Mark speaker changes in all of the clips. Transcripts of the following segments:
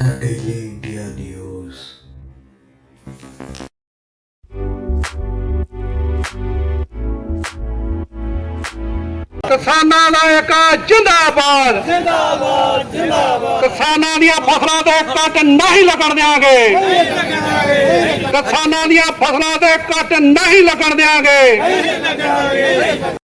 Speaker 1: India News.
Speaker 2: ਕਿਸਾਨਾਂ ਦਾ ਇੱਕ ਜਿੰਦਾਬਾਦ। ਜਿੰਦਾਬਾਦ ਜਿੰਦਾਬਾਦ। ਕਿਸਾਨਾਂ ਦੀਆਂ ਫਸਲਾਂ ਤੇ ਕੱਟ ਨਹੀਂ ਲੱਗਣ ਦਿਆਂਗੇ। ਕਿਸਾਨਾਂ ਦੀਆਂ ਫਸਲਾਂ ਤੇ ਕੱਟ ਨਹੀਂ ਲੱਗਣ ਦਿਆਂਗੇ।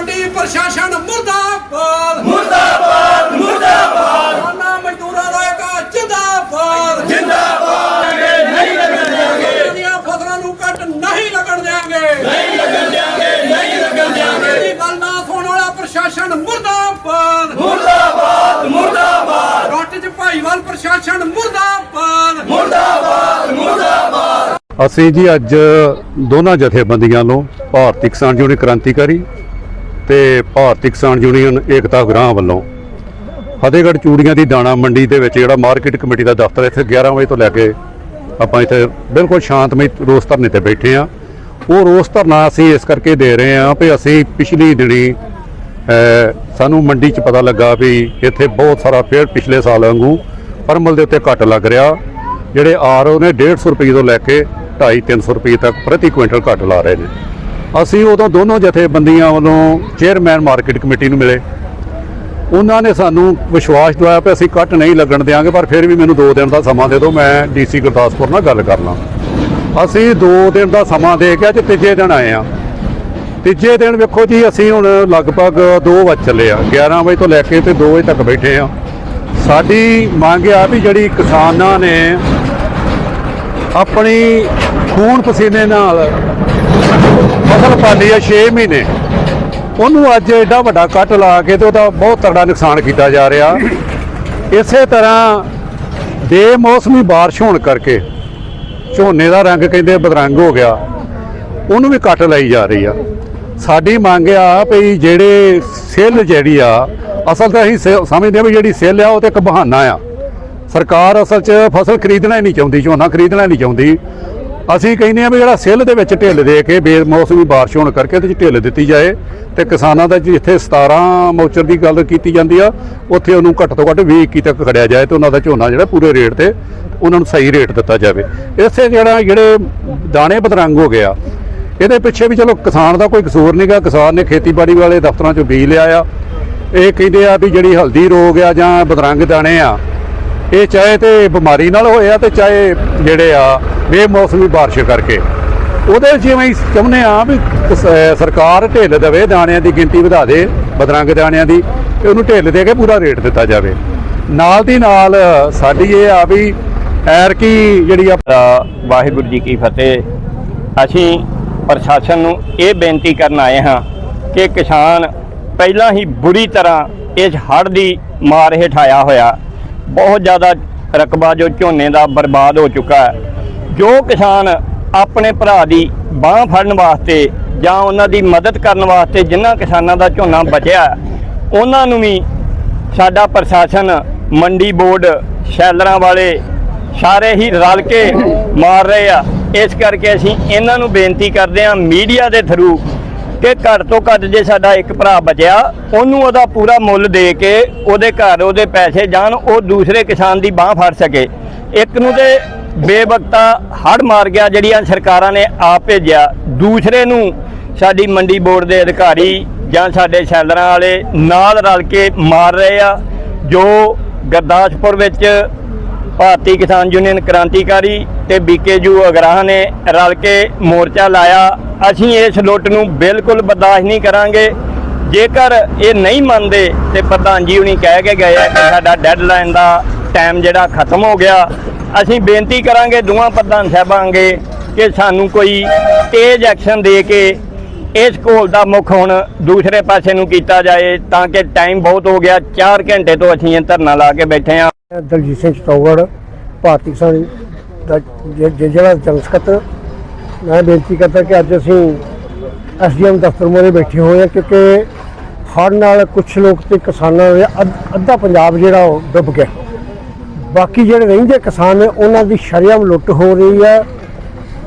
Speaker 2: ਮੰਡੀ ਪ੍ਰਸ਼ਾਸਨ ਮੁਰਦਾਬਾਦ। ਮੁਰਦਾਬਾਦ ਮੁਰਦਾਬਾਦ। ਕਿਸਾਨਾਂ ਮਜ਼ਦੂਰਾਂ ਦਾ ਇੱਕ ਜਿੰਦਾਬਾਦ। ਜਿੰਦਾਬਾਦ। ਨਹੀਂ ਲੱਗਣ ਦਿਆਂਗੇ। ਦੀਆਂ ਫਸਲਾਂ ਨੂੰ ਕੱਟ ਨਹੀਂ ਲੱਗਣ ਦਿਆਂਗੇ। ਨਹੀਂ ਲੱਗਣ ਦਿਆਂਗੇ ਨਹੀਂ ਲੱਗਣ ਦਿਆਂਗੇ। ਇਹ ਗੱਲ ਨਾ ਸੁਣਨ ਵਾਲਾ ਪ੍ਰਸ਼ਾਸਨ ਮੁਰਦਾਬਾਦ। ਮੁਰਦਾਬਾਦ ਮੁਰਦਾਬਾਦ। ਰੱਟ ਚ ਭਾਈਵਾਲ ਪ੍ਰਸ਼ਾਸਨ ਮੁਰਦਾਬਾਦ।
Speaker 3: ਅਸੀਂ ਜੀ ਅੱਜ ਦੋਨਾਂ ਜਥੇਬੰਦੀਆਂ ਵੱਲੋਂ ਭਾਰਤੀ ਕਿਸਾਨ ਯੂਨੀਅਨ ਕ੍ਰਾਂਤੀਕਾਰੀ ਤੇ ਭਾਰਤੀ ਕਿਸਾਨ ਯੂਨੀਅਨ ਏਕਤਾ ਗ੍ਰਾਹ ਵੱਲੋਂ ਫਤਿਹਗੜ੍ਹ ਚੂੜੀਆਂ ਦੀ ਦਾਣਾ ਮੰਡੀ ਦੇ ਵਿੱਚ ਜਿਹੜਾ ਮਾਰਕੀਟ ਕਮੇਟੀ ਦਾ ਦਫ਼ਤਰ ਇੱਥੇ 11 ਵਜੇ ਤੋਂ ਲੈ ਕੇ ਆਪਾਂ ਇੱਥੇ ਬਿਲਕੁਲ ਸ਼ਾਂਤਮਈ ਰੋਸ ਧਰਨੇ ਤੇ ਬੈਠੇ ਆ ਉਹ ਰੋਸ ਧਰਨਾ ਅਸੀਂ ਇਸ ਕਰਕੇ ਦੇ ਰਹੇ ਆ ਵੀ ਅਸੀਂ ਪਿਛਲੀ ਦਿਨੀ ਸਾਨੂੰ ਮੰਡੀ 'ਚ ਪਤਾ ਲੱਗਾ ਵੀ ਇੱਥੇ ਬਹੁਤ ਸਾਰਾ ਫੇਰ ਪਿਛਲੇ ਸਾਲ ਵਾਂਗੂ ਪਰਮਲ ਦੇ ਉੱਤੇ ਘੱਟ ਲੱਗ ਰਿਹਾ। ਜਿਹੜੇ ਆਰ ਉਹ ਨੇ 150 ਰੁਪਏ ਤੋਂ ਲੈ ਕੇ 2.5 300 ਰੁਪਏ ਤੱਕ ਪ੍ਰਤੀ ਕੁਇੰਟਲ ਘੱਟ ਲਾ ਰਹੇ ਨੇ। ਅਸੀਂ ਉਦੋਂ ਦੋਨੋਂ ਜਥੇਬੰਦੀਆਂ ਵੱਲੋਂ ਚੇਅਰਮੈਨ ਮਾਰਕੀਟ ਕਮੇਟੀ ਨੂੰ ਮਿਲੇ। ਉਹਨਾਂ ਨੇ ਸਾਨੂੰ ਵਿਸ਼ਵਾਸ ਦਿਵਾਇਆ ਕਿ ਅਸੀਂ ਕੱਟ ਨਹੀਂ ਲੱਗਣ ਦਿਆਂਗੇ, ਪਰ ਫਿਰ ਵੀ ਮੈਨੂੰ 2 ਦਿਨ ਦਾ ਸਮਾਂ ਦੇ ਦਿਓ, ਮੈਂ ਡੀਸੀ ਗੁਰਦਾਸਪੁਰ ਨਾਲ ਗੱਲ ਕਰ ਲਾਂ। ਅਸੀਂ 2 ਦਿਨ ਦਾ ਸਮਾਂ ਦੇ ਕੇ ਅੱਜ ਤੀਜੇ ਦਿਨ ਆਏ ਆ ਤੀਜੇ ਦਿਨ ਵੇਖੋ ਜੀ, ਅਸੀਂ ਹੁਣ ਲਗਭਗ 2 ਵਜੇ ਚੱਲੇ ਆ 11 ਵਜੇ ਤੋਂ ਲੈ ਕੇ ਤੇ 2 ਵਜੇ ਤੱਕ ਬੈਠੇ ਆ ਸਾਡੀ ਮੰਗ ਆ ਵੀ ਜਿਹੜੀ ਕਿਸਾਨਾਂ ਨੇ ਆਪਣੀ ਖੂਨ ਪਸੀਨੇ ਨਾਲ ਫਸਲ ਪਾਲੀ ਆ 6 ਮਹੀਨੇ। ਉਹਨੂੰ ਅੱਜ ਐਡਾ ਵੱਡਾ ਕੱਟ ਲਾ ਕੇ ਤੇ ਉਹਦਾ ਬਹੁਤ ਤਗੜਾ ਨੁਕਸਾਨ ਕੀਤਾ ਜਾ ਰਿਹਾ। ਇਸੇ ਤਰ੍ਹਾਂ ਬੇਮੌਸਮੀ ਬਾਰਿਸ਼ ਹੋਣ ਕਰਕੇ ਝੋਨੇ ਦਾ ਰੰਗ ਕਹਿੰਦੇ ਬਦਰੰਗ ਹੋ ਗਿਆ। ਉਹਨੂੰ ਵੀ ਕੱਟ ਲਈ ਜਾ ਰਹੀ ਆ। ਸਾਡੀ ਮੰਗ ਆ ਵੀ ਜਿਹੜੇ ਸੇਲ ਜਿਹੜੀ ਆ, ਅਸਲ ਤਾਂ ਅਸੀਂ ਸੇ- ਸਮਝਦੇ ਆ ਵੀ ਜਿਹੜੀ ਸੇਲ ਆ, ਉਹ ਤੇ ਇੱਕ ਬਹਾਨਾ ਆ। ਸਰਕਾਰ ਅਸਲ 'ਚ ਫਸਲ ਖਰੀਦਣਾ ਹੀ ਨਹੀਂ ਚਾਹੁੰਦੀ, ਝੋਨਾ ਖਰੀਦਣਾ ਨਹੀਂ ਚਾਹੁੰਦੀ। ਅਸੀਂ ਕਹਿੰਦੇ ਆ ਵੀ ਜਿਹੜਾ ਸਿੱਲ ਦੇ ਵਿੱਚ ਢਿੱਲ ਦੇ ਕੇ ਬੇਮੌਸਮੀ ਬਾਰਿਸ਼ ਹੋਣ ਕਰਕੇ ਉਹਦੇ 'ਚ ਢਿੱਲ ਦਿੱਤੀ ਜਾਏ ਤੇ ਕਿਸਾਨਾਂ ਦਾ ਜਿੱਥੇ 17 ਮੌਚਰ ਦੀ ਗੱਲ ਕੀਤੀ ਜਾਂਦੀ ਆ, ਉੱਥੇ ਉਹਨੂੰ ਘੱਟ ਤੋਂ ਘੱਟ 20 21 ਤੱਕ ਖੜਿਆ ਜਾਏ ਤੇ ਉਹਨਾਂ ਦਾ ਝੋਨਾ ਜਿਹੜਾ ਪੂਰੇ ਰੇਟ ਤੇ ਉਹਨਾਂ ਨੂੰ ਸਹੀ ਰੇਟ ਦਿੱਤਾ ਜਾਵੇ। ਇਸੇ ਜਿਹੜਾ ਜਿਹੜੇ ਦਾਣੇ ਬਦਰੰਗ ਹੋ ਗਿਆ ਇਹਦੇ ਪਿੱਛੇ ਵੀ ਚਲੋ ਕਿਸਾਨ ਦਾ ਕੋਈ ਕਸੂਰ ਨਹੀਂਗਾ ਕਿਸਾਨ ਨੇ ਖੇਤੀਬਾੜੀ ਵਾਲੇ ਦਫ਼ਤਰਾਂ 'ਚੋਂ ਬੀਜ ਲਿਆ ਆ। ਇਹ ਕਹਿੰਦੇ ਆ ਵੀ ਜਿਹੜੀ ਹਲਦੀ ਰੋਗ ਆ ਜਾਂ ਬਦਰੰਗ ਦਾਣੇ ਆ ਇਹ ਚਾਹੇ ਤੇ ਬਿਮਾਰੀ ਨਾਲ ਹੋਇਆ ਤੇ ਚਾਹੇ ਜਿਹੜੇ ਆ ਬੇਮੌਸਮੀ ਬਾਰਿਸ਼ ਕਰਕੇ। ਉਹਦੇ ਜਿਵੇਂ ਹੀ ਚਾਹੁੰਦੇ ਆ ਵੀ ਸਰਕਾਰ ਢਿੱਲ ਦੇਵੇ, ਦਾਣਿਆਂ ਦੀ ਗਿਣਤੀ ਵਧਾ ਦੇ, ਬਦਰੰਗ ਦਾਣਿਆਂ ਦੀ, ਤੇ ਉਹਨੂੰ ਢਿੱਲ ਦੇ ਕੇ ਪੂਰਾ ਰੇਟ ਦਿੱਤਾ ਜਾਵੇ। ਨਾਲ ਦੀ ਨਾਲ ਸਾਡੀ ਇਹ ਆ ਵੀ ਐਰ ਕੀ ਜਿਹੜੀ ਆ
Speaker 4: ਵਾਹਿਗੁਰੂ ਜੀ ਕੀ ਫਤਿਹ। ਅਸੀਂ ਪ੍ਰਸ਼ਾਸਨ ਨੂੰ ਇਹ ਬੇਨਤੀ ਕਰਨ ਆਏ ਹਾਂ ਕਿ ਕਿਸਾਨ ਪਹਿਲਾਂ ਹੀ ਬੁਰੀ ਤਰ੍ਹਾਂ ਇਸ ਹੜ੍ਹ ਦੀ ਮਾਰ ਹੇਠ ਆਇਆ ਹੋਇਆ। ਬਹੁਤ ਜ਼ਿਆਦਾ ਰਕਬਾ ਜੋ ਝੋਨੇ ਦਾ ਬਰਬਾਦ ਹੋ ਚੁੱਕਾ ਹੈ। ਜੋ ਕਿਸਾਨ ਆਪਣੇ ਭਰਾ ਦੀ ਬਾਹ ਫੜਨ ਵਾਸਤੇ ਜਾਂ ਉਹਨਾਂ ਦੀ ਮਦਦ ਕਰਨ ਵਾਸਤੇ ਜਿਨ੍ਹਾਂ ਕਿਸਾਨਾਂ ਦਾ ਝੋਨਾ ਬਚਿਆ ਉਹਨਾਂ ਨੂੰ ਵੀ ਸਾਡਾ ਪ੍ਰਸ਼ਾਸਨ, ਮੰਡੀ ਬੋਰਡ, ਸ਼ੈਲਰਾਂ ਵਾਲੇ ਸਾਰੇ ਹੀ ਰਲ ਕੇ ਮਾਰ ਰਹੇ ਆ। ਇਸ ਕਰਕੇ ਅਸੀਂ ਇਹਨਾਂ ਨੂੰ ਬੇਨਤੀ ਕਰਦੇ ਹਾਂ ਮੀਡੀਆ ਦੇ ਥਰੂ ਕਿ ਘੱਟ ਤੋਂ ਘੱਟ ਜੇ ਸਾਡਾ ਇੱਕ ਭਰਾ ਬਚਿਆ, ਉਹਨੂੰ ਉਹਦਾ ਪੂਰਾ ਮੁੱਲ ਦੇ ਕੇ ਉਹਦੇ ਘਰ ਉਹਦੇ ਪੈਸੇ ਜਾਣ, ਉਹ ਦੂਸਰੇ ਕਿਸਾਨ ਦੀ ਬਾਹ ਫੜ ਸਕੇ। ਇੱਕ ਨੂੰ ਤੇ ਬੇਵਕਤਾ ਹੜ ਮਾਰ ਗਿਆ, ਜਿਹੜੀਆਂ ਸਰਕਾਰਾਂ ਨੇ ਆਪ ਭੇਜਿਆ। ਦੂਸਰੇ ਨੂੰ ਸਾਡੀ ਮੰਡੀ ਬੋਰਡ ਦੇ ਅਧਿਕਾਰੀ ਜਾਂ ਸਾਡੇ ਸ਼ੈਲਰਾਂ ਵਾਲੇ ਨਾਲ ਰਲ ਕੇ ਮਾਰ ਰਹੇ ਆ, ਜੋ ਗੁਰਦਾਸਪੁਰ ਵਿੱਚ ਭਾਰਤੀ ਕਿਸਾਨ ਯੂਨੀਅਨ ਕ੍ਰਾਂਤੀਕਾਰੀ ਤੇ ਬੀਕੇਯੂ ਅਗਰਾਹ ਨੇ ਰਲ ਕੇ ਮੋਰਚਾ ਲਾਇਆ। ਅਸੀਂ ਇਸ ਲੁੱਟ ਨੂੰ ਬਿਲਕੁਲ ਬਰਦਾਸ਼ਤ ਨਹੀਂ ਕਰਾਂਗੇ। ਜੇਕਰ ਇਹ ਨਹੀਂ ਮੰਨਦੇ ਤੇ ਪ੍ਰਧਾਨ ਜੀ ਹੁਣੀ ਕਹਿ ਕੇ ਗਏ ਆ ਕਿ ਸਾਡਾ ਡੈਡਲਾਈਨ ਦਾ ਟਾਈਮ ਜਿਹੜਾ ਖਤਮ ਹੋ ਗਿਆ। ਅਸੀਂ ਬੇਨਤੀ ਕਰਾਂਗੇ ਦੋਵਾਂ ਪ੍ਰਧਾਨ ਸਾਹਿਬਾਂ ਅੱਗੇ ਕਿ ਸਾਨੂੰ ਕੋਈ ਤੇਜ਼ ਐਕਸ਼ਨ ਦੇ ਕੇ ਇਸ ਘੋਲ ਦਾ ਮੁੱਖ ਹੁਣ ਦੂਸਰੇ ਪਾਸੇ ਨੂੰ ਕੀਤਾ ਜਾਏ ਤਾਂ ਕਿ ਟਾਈਮ ਬਹੁਤ ਹੋ ਗਿਆ 4 ਘੰਟੇ ਤੋਂ ਅਸੀਂ ਇਹ ਧਰਨਾ ਲਾ ਕੇ ਬੈਠੇ ਹਾਂ।
Speaker 5: ਮੈਂ ਦਲਜੀਤ ਸਿੰਘ ਚਤੌੜ ਭਾਰਤੀ ਕਿਸਾਨ ਦਾ ਜਿਹੜਾ ਜਨਰਲ ਮੈਂ ਬੇਨਤੀ ਕਰਦਾ ਕਿ ਅੱਜ ਅਸੀਂ ਐਸਡੀਐਮ ਦਫ਼ਤਰ ਮੋਰੇ ਬੈਠੇ ਹੋਏ ਹਾਂ ਕਿਉਂਕਿ ਹੜ੍ਹ ਨਾਲ ਕੁਝ ਲੋਕ ਤੇ ਕਿਸਾਨਾਂ ਦੇ ਅੱਧ- ਅੱਧਾ ਪੰਜਾਬ ਜਿਹੜਾ ਉਹ ਡੁੱਬ ਗਿਆ। ਬਾਕੀ ਜਿਹੜੇ ਰਹਿੰਦੇ ਕਿਸਾਨ ਨੇ, ਉਹਨਾਂ ਦੀ ਸ਼ਰੇਆਮ ਲੁੱਟ ਹੋ ਰਹੀ ਹੈ।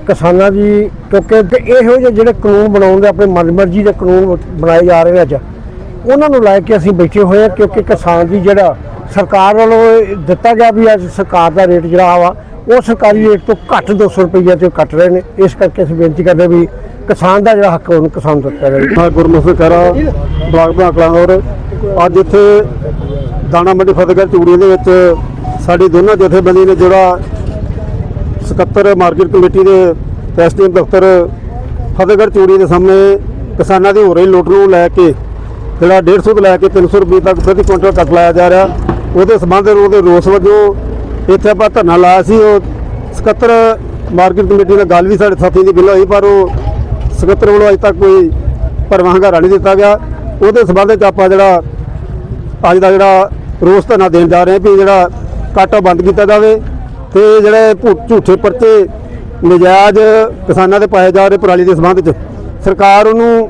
Speaker 5: ਕਿਸਾਨਾਂ ਦੀ ਕਿਉਂਕਿ ਇਹੋ ਜਿਹੇ ਜਿਹੜੇ ਕਾਨੂੰਨ ਬਣਾਉਣ ਦੇ ਆਪਣੇ ਮਨਮਰਜ਼ੀ ਦੇ ਕਾਨੂੰਨ ਬਣਾਏ ਜਾ ਰਹੇ ਅੱਜ। ਉਹਨਾਂ ਨੂੰ ਲੈ ਕੇ ਅਸੀਂ ਬੈਠੇ ਹੋਏ ਹਾਂ ਕਿਉਂਕਿ ਕਿਸਾਨ ਦੀ ਜਿਹੜਾ ਸਰਕਾਰ ਵੱਲੋਂ ਦਿੱਤਾ ਗਿਆ ਵੀ ਅੱਜ ਸਰਕਾਰ ਦਾ ਰੇਟ ਜਿਹੜਾ ਵਾ, ਉਹ ਸਰਕਾਰੀ ਰੇਟ ਤੋਂ ਘੱਟ 200 ਰੁਪਈਆ ਤੇ ਉਹ ਕੱਟ ਰਹੇ ਨੇ। ਇਸ ਕਰਕੇ ਅਸੀਂ ਬੇਨਤੀ ਕਰਦੇ ਵੀ ਕਿਸਾਨ ਦਾ ਜਿਹੜਾ ਹੱਕ ਉਹਨੂੰ ਕਿਸਾਨ ਨੂੰ ਦਿੱਤਾ ਜਾਵੇ।
Speaker 6: ਮੈਂ ਗੁਰਮੁਖ ਕਰਾ ਬਲਾਕ ਬਲਾਕਲਾਂਗੌਰ ਅੱਜ ਇੱਥੇ ਦਾਣਾ ਮੰਡੀ ਫਤਿਹਗੜ੍ਹ ਚੂੜੀਆਂ ਦੇ ਵਿੱਚ ਸਾਡੀ ਦੋਨਾਂ ਜਥੇਬੰਦੀ ਨੇ ਜਿਹੜਾ ਸਕੱਤਰ ਮਾਰਕੀਟ ਕਮੇਟੀ ਦੇ ਐਸਡੀਐਮ ਦਫ਼ਤਰ ਫਤਿਹਗੜ੍ਹ ਚੂੜੀ ਦੇ ਸਾਹਮਣੇ ਕਿਸਾਨਾਂ ਦੀ ਹੋ ਰਹੀ ਲੁੱਟ ਨੂੰ ਲੈ ਕੇ ਜਿਹੜਾ 150 ਤੋਂ ਲੈ ਕੇ 300 ਰੁਪਏ ਤੱਕ ਪ੍ਰਤੀ ਕੁਇੰਟਲ ਕੱਟ ਲਾਇਆ ਜਾ ਰਿਹਾ। ਉਹਦੇ ਸੰਬੰਧ ਵਿੱਚ ਉਹਦੇ ਰੋਸ ਵਜੋਂ ਇੱਥੇ ਆਪਾਂ ਧਰਨਾ ਲਾਇਆ ਸੀ, ਉਹ ਸਕੱਤਰ ਮਾਰਕੀਟ ਕਮੇਟੀ ਨਾਲ ਗੱਲ ਵੀ ਸਾਡੇ ਸਾਥੀ ਦੀ ਬਿੱਲ ਹੋਈ, ਪਰ ਉਹ ਸਕੱਤਰ ਵੱਲੋਂ ਅਜੇ ਤੱਕ ਕੋਈ ਭਰਵਾਂ ਹੰਗਾਰਾ ਨਹੀਂ ਦਿੱਤਾ ਗਿਆ। ਉਹਦੇ ਸੰਬੰਧ ਵਿੱਚ ਆਪਾਂ ਜਿਹੜਾ ਅੱਜ ਦਾ ਜਿਹੜਾ ਰੋਸ ਧਰਨਾ ਦੇਣ ਜਾ ਰਹੇ ਹਾਂ ਵੀ ਜਿਹੜਾ ਕੱਟ ਉਹ ਬੰਦ ਕੀਤਾ ਜਾਵੇ। ਤੇ ਜਿਹੜੇ ਭੂ- ਝੂਠੇ ਪਰਚੇ, ਨਜਾਇਜ਼ ਕਿਸਾਨਾਂ ਦੇ ਪਾਏ ਜਾ ਰਹੇ ਪਰਾਲੀ ਦੇ ਸੰਬੰਧ 'ਚ, ਸਰਕਾਰ ਉਹਨੂੰ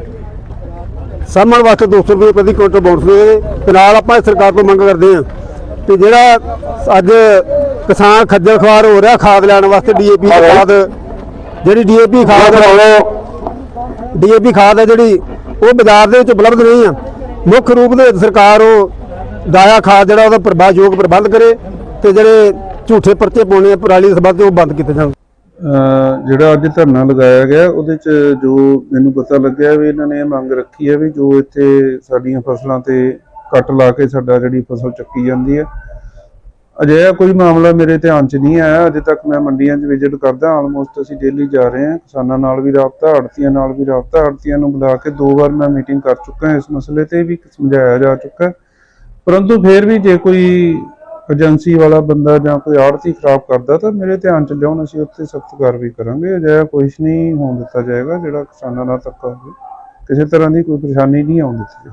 Speaker 6: ਸਾਹਮਣ ਵਾਸਤੇ 200 ਰੁਪਏ ਪ੍ਰਤੀ ਕੁਇੰਟਲ ਬੋਨਸ ਦੇ ਤੇ ਨਾਲ ਆਪਾਂ ਇਸ ਸਰਕਾਰ ਤੋਂ ਮੰਗ ਕਰਦੇ ਹਾਂ ਕਿ ਜਿਹੜਾ ਅੱਜ ਕਿਸਾਨ ਖੱਜਲ ਖਵਾਰ ਹੋ ਰਿਹਾ ਖਾਦ ਲੈਣ ਵਾਸਤੇ ਡੀਏਪੀ ਖਾਦ, ਜਿਹੜੀ ਡੀਏਪੀ ਖਾਦ ਡੀਏਪੀ ਖਾਦ ਹੈ ਜਿਹੜੀ ਉਹ ਬਾਜ਼ਾਰ ਦੇ ਵਿੱਚ ਉਪਲਬਧ ਨਹੀਂ ਆ। ਮੁੱਖ ਰੂਪ ਦੇ ਸਰਕਾਰ ਉਹ ਦਾਇਆ ਖਾਦ ਜਿਹੜਾ ਉਹਦਾ ਪ੍ਰਭਾਵਯੋਗ ਪ੍ਰਬੰਧ ਕਰੇ ਤੇ ਜਿਹੜੇ ਝੂਠੇ ਪਰਚੇ ਪਾਉਣੇ ਆ ਪਰਾਲੀ ਦੇ ਸੰਬੰਧ ਉਹ ਬੰਦ ਕੀਤੇ ਜਾਣ।
Speaker 7: ਜਿਹੜਾ ਅੱਜ ਧਰਨਾ ਲਗਾਇਆ ਗਿਆ, ਉਹਦੇ ਚ ਜੋ ਮੈਨੂੰ ਪਤਾ ਲੱਗਿਆ ਵੀ ਇਹਨਾਂ ਨੇ ਮੰਗ ਰੱਖੀ ਹੈ ਵੀ ਜੋ ਇੱਥੇ ਸਾਡੀਆਂ ਫਸਲਾਂ ਤੇ ਕੱਟ ਲਾ ਕੇ ਸਾਡਾ ਜਿਹੜੀ ਫਸਲ ਚੱਕੀ ਜਾਂਦੀ ਹੈ। ਅਜਿਹਾ ਕੋਈ ਮਾਮਲਾ ਮੇਰੇ ਧਿਆਨ 'ਚ ਨਹੀਂ ਆਇਆ, ਅਜੇ ਤੱਕ ਮੈਂ ਮੰਡੀਆਂ 'ਚ ਵਿਜ਼ਿਟ ਕਰਦਾ ਆਲਮੋਸਟ ਅਸੀਂ ਡੇਲੀ ਜਾ ਰਹੇ ਹਾਂ। ਕਿਸਾਨਾਂ ਨਾਲ ਵੀ ਰਾਬਤਾ, ਆੜਤੀਆਂ ਨਾਲ ਵੀ ਰਾਬਤਾ, ਆੜਤੀਆਂ ਨੂੰ ਬੁਲਾ ਕੇ ਦੋ ਵਾਰ ਮੈਂ ਮੀਟਿੰਗ ਕਰ ਚੁੱਕਾ ਇਸ ਮਸਲੇ ਤੇ ਵੀ ਸਮਝਾਇਆ ਜਾ ਚੁੱਕਾ ਪਰੰਤੂ ਫਿਰ ਵੀ ਜੇ ਕੋਈ ਏਜੰਸੀ ਵਾਲਾ ਬੰਦਾ ਜਾਂ ਕੋਈ ਆੜਤੀ ਖਰਾਬ ਕਰਦਾ ਤਾਂ ਮੇਰੇ ਧਿਆਨ ਚ ਲਿਆਉਣ ਅਸੀਂ ਉੱਤੇ ਸਖਤ ਕਾਰਵਾਈ ਕਰਾਂਗੇ। ਅਜਿਹਾ ਕੁਝ ਨਹੀਂ ਹੋਣ ਦਿੱਤਾ ਜਾਏਗਾ ਜਿਹੜਾ ਕਿਸਾਨਾਂ ਨਾਲ ਧੱਕਾ ਹੋਵੇ। ਕਿਸੇ ਤਰ੍ਹਾਂ ਦੀ ਕੋਈ ਪਰੇਸ਼ਾਨੀ ਨਹੀਂ ਆਉਣ ਦਿੱਤੀ